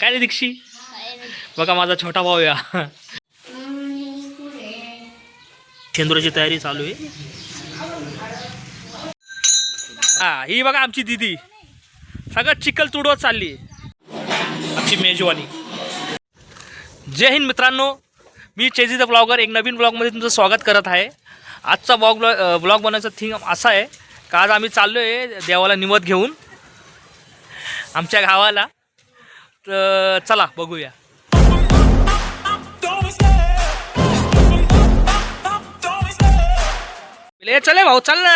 काय रे दीक्षी? बघा माझा छोटा भाऊ या. शेंदुराची तयारी चालू आहे. हा ही बघा आमची दिदी. सगळं चिखल तुडवत चालली आमची मेजवानी. जय हिंद मित्रांनो. मी चेजी द ब्लॉगर एक नवीन ब्लॉगमध्ये तुमचं स्वागत करत आहे. आजचा ब्लॉग ब्लॉग बनवायचा थिंग असा आहे का आज आम्ही चाललो आहे देवाला निवत घेऊन. आमच्या गावाला. तर चला बघूया. चले भाऊ चाल ना.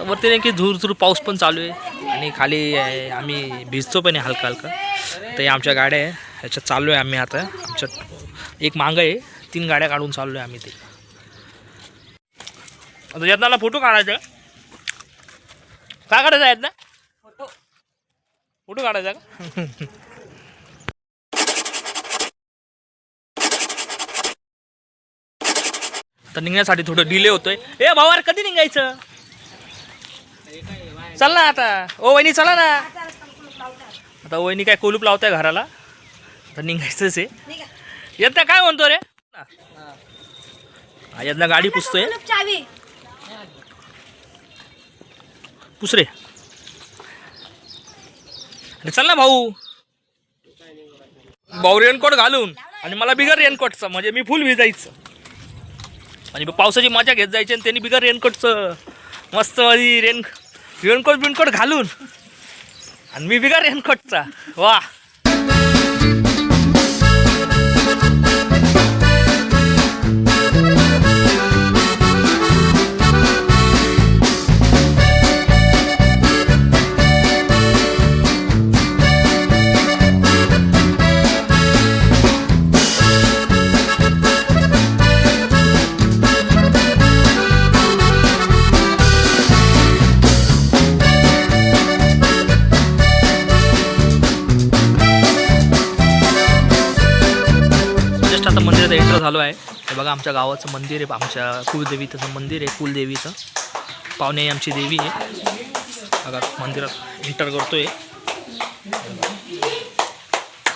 वरती नाही की धूर धूर पाऊस पण चालू आहे. आणि खाली आम्ही भिजतो पण आहे हलका हलका तर या आमच्या गाड्या आहे. ह्याच्यात चाललो आहे आम्ही आता. आमच्या एक मांग आहे. तीन गाड्या काढून चाललो आहे आम्ही ते आता यत्नाला फोटो काढायचा? काय काढायचा आहेत ना फोटो काढायचा का? तर निघण्यासाठी थोडं डिले होतोय. ए भावार कधी निघायचं? चल ना आता. ओ वहिनी चला ना. आता वहिनी काय कुलूप लावताय घराला? तर निघायचंच आहे. यंदा काय म्हणतो रे? यंदा गाडी पुसतोय. चावी पुसरे अरे चल ना भाऊ. भाऊ रेनकोट घालून आणि मला बिगर रेनकोटचं म्हणजे मी फुल भिजायचं आणि मग पावसाची मजा घेत जायची आणि त्यांनी बिगर रेनकोटचं मस्त रेन रेनकोट बिनकोट घालून आणि मी बिगर रेनकोटचा वा. मंदिरात झालो आहे. हे बघा आमच्या गावाचं मंदिर आहे. आमच्या कुलदेवीचं मंदिर आहे कुलदेवीचं. पाहुणे आमची देवी आहे. बघा मंदिरात एंटर करतोय.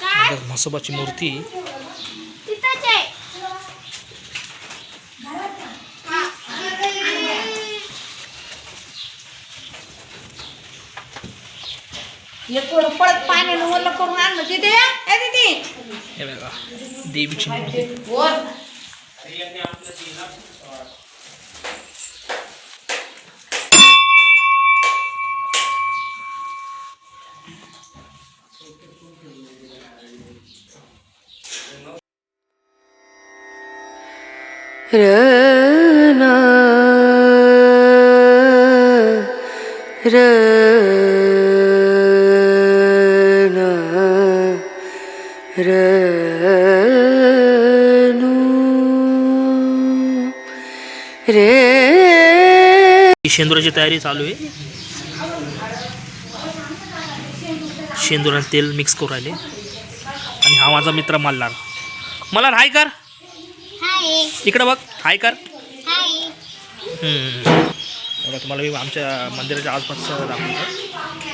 बघा, म्हसोबाची मूर्ती पळत पाण्यानं ओलं करून आणलं तिथे या हे बघा देवीची मूर्ती रे. शेंदुराची तयारी चालू आहे. शेंदूर आणि तेल मिक्स करू राहिले. आणि हा माझा मित्र मल्हार. मल्हार हाय कर. हाय इकडं बघ. हाय कर. बघा तुम्हाला मी आमच्या मंदिराच्या आसपासचं दाखवतो. हे.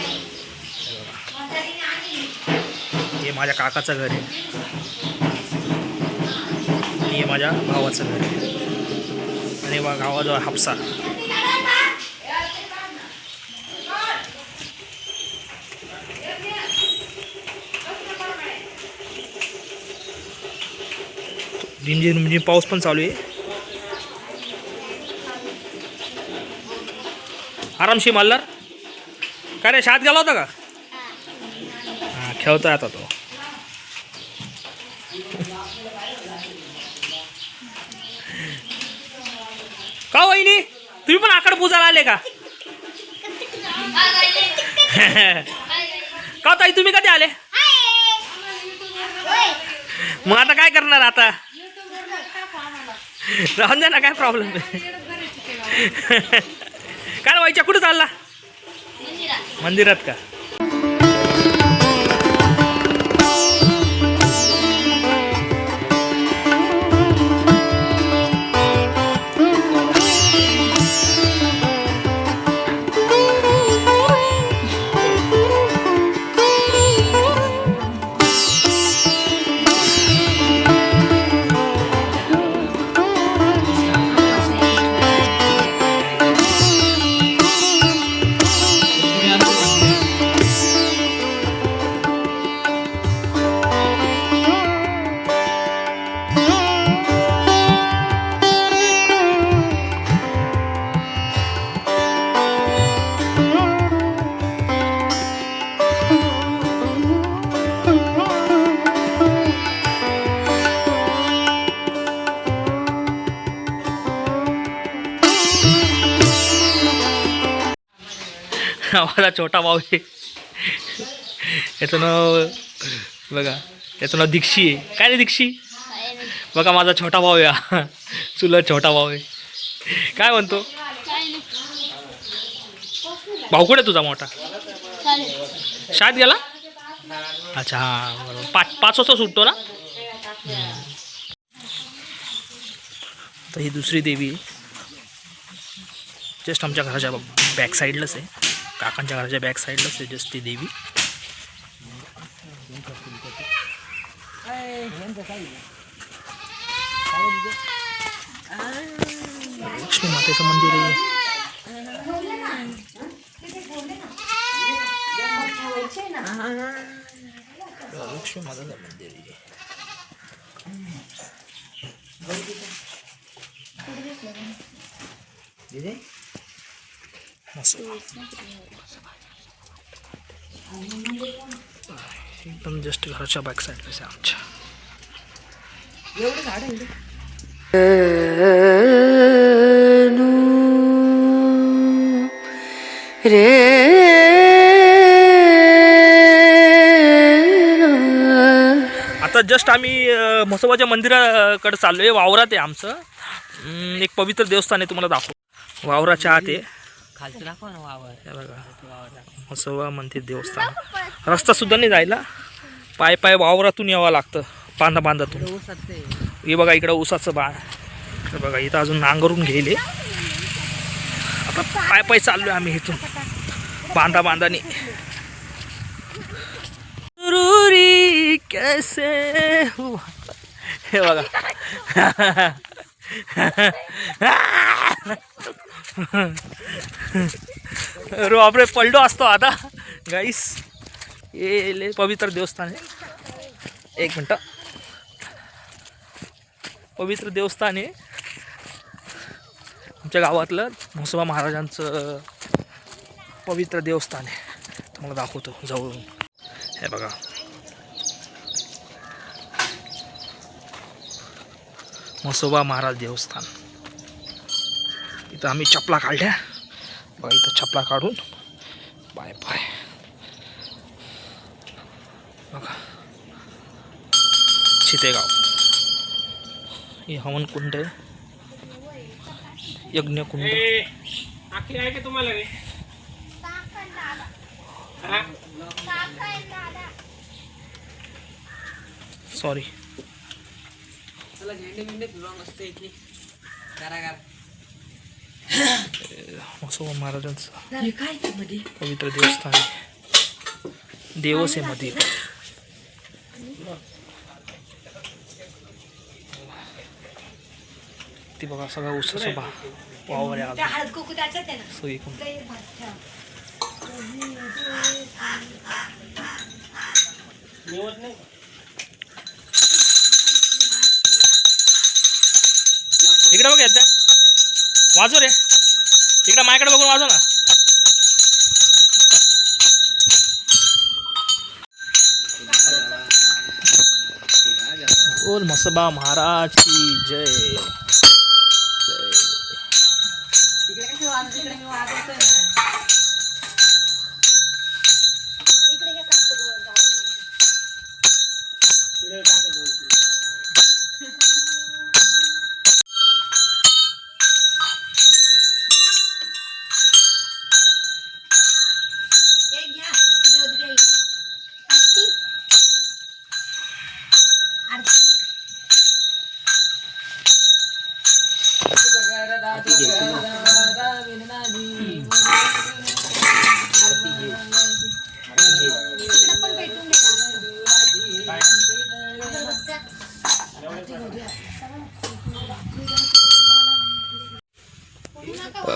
हे माझ्या काकाचं घर आहे. आणि हे माझ्या भावाचं घर आहे. आणि बघा गावाजवळ हापसा. रिमझिम रिमझिम पाऊस पण चालू आहे. आरामशी मालणार काय रे शाळेत गेला होता का? हा खेळतोय आता तो. का वहिनी? तुम्ही पण आकड पूजाला आले का? का ताई तुम्ही कधी आले? मग आता काय करणार आता? राहून द्या ना काय प्रॉब्लेम काय व्हायच्या कुठे चालला? मंदिरात का? माझा छोटा भाऊ आहे याचं नाव बघा याचं नाव दीक्षी आहे. काय रे दीक्षी? बघा माझा छोटा भाऊ आहे. चुलत छोटा भाऊ आहे. काय म्हणतो? भाऊ कुठे आहे तुझा मोठा? शाळेत गेला? अच्छा हां बरोबर. पाच पाच वाजता सुटतो ना? तर ही दुसरी देवी जस्ट आमच्या घराच्या बॅक साईडलाच आहे. काकांच्या घराच्या बॅक साईडलाच आहे जस्ट ती देवी. लक्ष्मी मातेचं मंदिर आहे. लक्ष्मी माताचं मंदिर आहे. एकदम जस्ट घराच्या बॅक साईडलाच आहे आमच्या रे आता जस्ट आम्ही म्हसोबाच्या मंदिराकडे चाललो आहे वावरात आहे आमचं. एक पवित्र देवस्थान आहे तुम्हाला दाखव वावराच्या आत आहे. खालचं दाखवा ना वावर. हे बघा. मंदिर देवस्थान. रस्ता सुद्धा नाही जायला. पाय पाय वावरातून यावं लागतं बांधा बांधातून. हे बघा इकडं ऊसाचं बा हे बघा इथं अजून नांगरून घेले आता पाय पाय चाललोय आम्ही इथून. बांधा बांधाने. जरुरी कैसे? हे बघा. अरे बापरे पलडो असतो आता. गाईस ये पवित्र देवस्थान आहे. एक मिनटं. पवित्र देवस्थान आहे. आमच्या गावातलं म्हसोबा महाराजांचं पवित्र देवस्थान आहे. तुम्हाला दाखवतो जवळून. हे बघा. म्हसोबा महाराज देवस्थान. इथं आम्ही चपला काढल्या. बघा इथं चपला काढून. पाय पाय बघा. चितेगाव. हे हवन कुंड आहे. यज्ञ कुंड. सॉरी चला झेंडे बिंडे म्हसोबा महाराजांचं पवित्र देवस्थान आहे. देवस आहे मध्ये. ती बघा सगळा उसाचा बा वावर ठेवा. इकडे बघ वाजव रे. इकडे माझ्याकडे बघून वाजव ना. ओल मसबा महाराज की जय.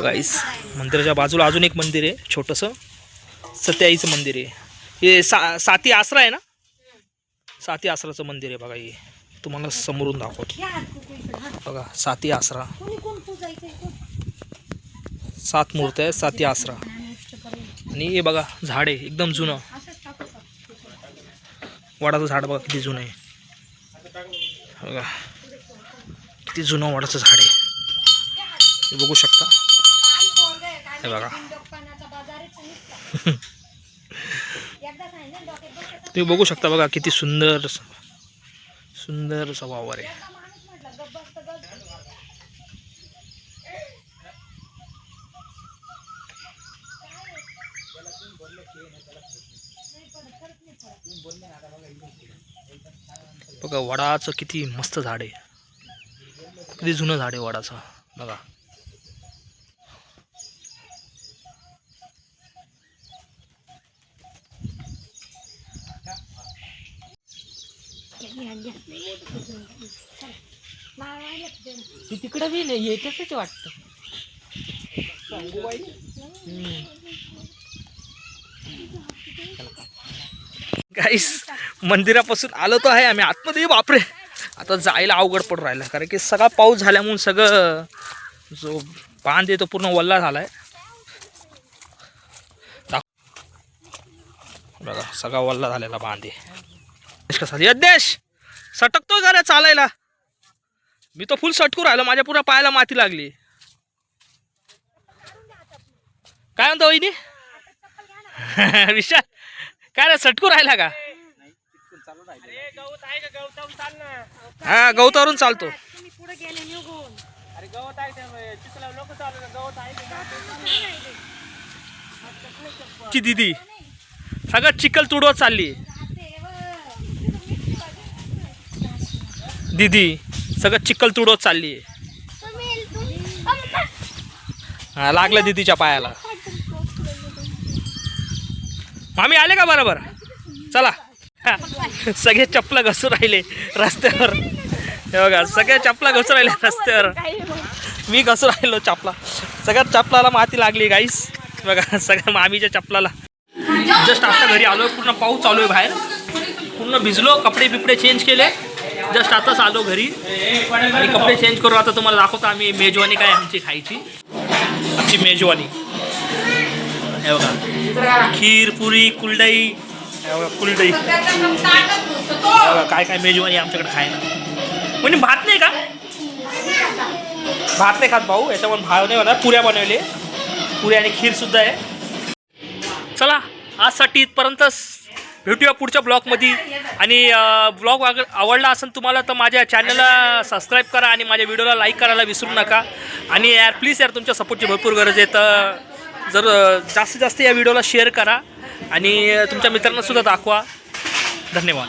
गाईस मंदिराच्या बाजूला अजून एक मंदिर आहे छोटंसं सत्याईचं मंदिर आहे. हे सा साती आसरा आहे ना? साती आसराचं मंदिर आहे बघा हे. तुम्हाला समोरून दाखवतो. बघा साती आसरा. सात मूर्त आहे साती आसरा आणि हे बघा झाड आहे एकदम जुनं. वाडाचं वडाचं झाड बघा किती जुनं आहे. बघा किती जुनं वडाचं झाड आहे. बघू शकता. हे बघा. तुम्ही बघू शकता बघा किती सुंदर सुंदर असा वावर आहे. बघा वडाचं किती मस्त झाड आहे. किती जुनं झाड आहे वडाचं. बघा. ती तिकडं बी नाही येतच वाटतं. गाईस मंदिरापासून आलो तर आहे आम्ही. आतमध्ये बापरे. आता जायला अवघड पडून राहिलं. कारण की सगळा पाऊस झाल्यामुळं सगळं जो बांध आहे तो पूर्ण वल्ला झालाय. आहे बघा सगळा वल्ला झालेला बांध आहे. कसा यज्ञेश सटकतोय का रे चालायला. मी तो फुल सटकू राहिलो. माझ्या पुरा पायाला माती लागली. काय म्हणतो वहिनी? विशाल काय रे सटकू राहिला का? हा गवतावरून चालतो. ची दिदी सगळं चिखल तुडवत चालली. दिदी सगळं चिखल तुडवत चालली. हा लागलं दिदीच्या पायाला. मामी आले का बरोबर? चला. सगळे चपला घसू राहिले रस्त्यावर. हे बघा सगळे चपला घसू राहिले रस्त्यावर. मी घसू राहिलो चपला. सगळ्यात चपलाला माती लागली गाईस बघा सगळ्या मामीच्या चपलाला. जस्ट आता घरी आलो पूर्ण पाऊस चालू आहे बाहेर. पूर्ण भिजलो कपडे बिपडे चेंज केले. जस्ट आताच आलो घरी. आणि कपडे चेंज करू आता तुम्हाला दाखवतो आम्ही मेजवानी काय आमची खायची. आमची मेजवानी. हे बघा. खीर पुरी कुलडाई हे कुलडई बघा काय काय मेजवानी आहे आमच्याकडे खायला. म्हणजे भात नाही का? भात नाही खात भाऊ याच्यावर भाव नाही होणार. पुऱ्या बनवले. पुऱ्या आणि खीरसुद्धा आहे. चला आजसाठी इथपर्यंतच भेटूया पुढच्या ब्लॉगमध्ये. आणि ब्लॉग आवडला असेल तुम्हाला तर माझ्या चॅनलला सबस्क्राईब करा आणि माझ्या व्हिडिओला लाईक करायला विसरू नका. आणि यार प्लीज यार तुमच्या सपोर्टची भरपूर गरज आहे. तर जर जास्तीत जास्त या व्हिडिओला शेअर करा आणि तुमच्या मित्रांनासुद्धा दाखवा. धन्यवाद.